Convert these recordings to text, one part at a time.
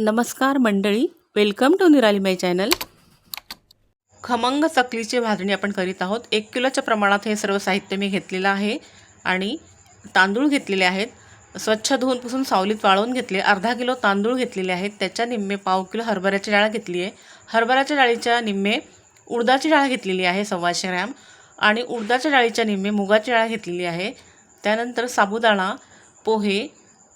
नमस्कार मंडळी welcome to निराली माय चॅनल खमंग चकलीची भाजणी आपण करीत आहोत. एक किलोच्या प्रमाणात हे सर्व साहित्य मी घेतलेलं आहे आणि तांदूळ घेतलेले आहेत. स्वच्छ धुवून पुसून सावलीत वाळवून घेतले. अर्धा किलो तांदूळ घेतलेले आहेत. त्याच्या निम्मे पाव किलो हरभऱ्याची डाळ घेतली आहे. हरभऱ्याच्या डाळीच्या निम्मे उडदाची डाळ घेतलेली आहे सव्वाशे ग्रॅम. आणि उडदाच्या डाळीच्या निम्मे मुगाची डाळ घेतलेली आहे. त्यानंतर साबुदाणा पोहे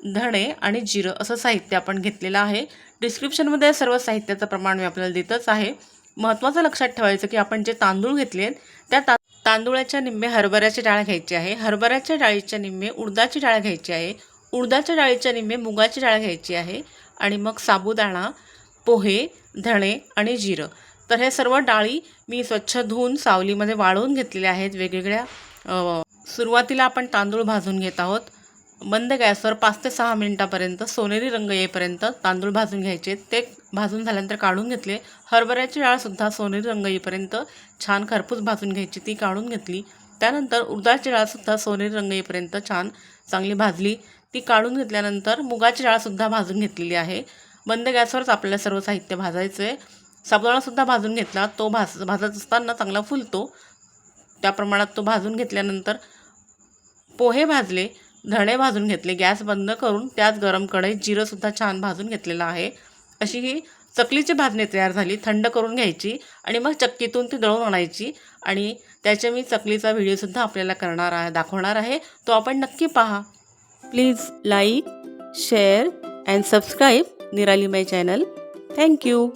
धणे आणि जिरं असं साहित्य आपण घेतलेलं आहे. डिस्क्रिप्शनमध्ये सर्व साहित्याचं प्रमाण मी आपल्याला देतच आहे. महत्त्वाचं लक्षात ठेवायचं की आपण जे तांदूळ घेतले आहेत त्या ता तांदूळाच्या निम्मे हरभऱ्याची डाळ घ्यायची आहे. हरभऱ्याच्या डाळीच्या निम्मे उडदाची डाळ घ्यायची आहे. उडदाच्या डाळीच्या निम्मे मुगाची डाळ घ्यायची आहे. आणि मग साबुदाणा पोहे धणे आणि जिरं. तर हे सर्व डाळी मी स्वच्छ धुवून सावलीमध्ये वाळवून घेतलेल्या आहेत. वेगवेगळ्या सुरुवातीला आपण तांदूळ भाजून घेत आहोत. मंद गॅसवर पाच ते सहा मिनिटापर्यंत सोनेरी रंग येईपर्यंत तांदूळ भाजून घ्यायचे. ते भाजून झाल्यानंतर काढून घेतले. हरभऱ्याची डाळसुद्धा सोनेरी रंग येईपर्यंत छान खरपूस भाजून घ्यायची ती काढून घेतली. त्यानंतर उडदाची डाळसुद्धा सोनेरी रंग येईपर्यंत छान चांगली भाजली. ती काढून घेतल्यानंतर मुगाची डाळसुद्धा भाजून घेतलेली आहे. मंद गॅसवरच आपल्याला सर्व साहित्य भाजायचं आहे साबुदाणासुद्धा भाजून घेतला. तो भाज भाजत असताना चांगला फुलतो. त्या प्रमाणात तो भाजून घेतल्यानंतर पोहे भाजले. धणे भाजून घेतले. गॅस बंद करून त्याच गरम कढईत जिरंसुद्धा छान भाजून घेतलेलं आहे. अशी ही चकलीची भाजणी तयार झाली. थंड करून घ्यायची आणि मग चक्कीतून ती दळून आणायची. आणि त्याचे मी चकलीचा व्हिडिओसुद्धा आपल्याला करणार आहे दाखवणार आहे. तो आपण नक्की पहा. Please like share and subscribe Nirali my channel thank you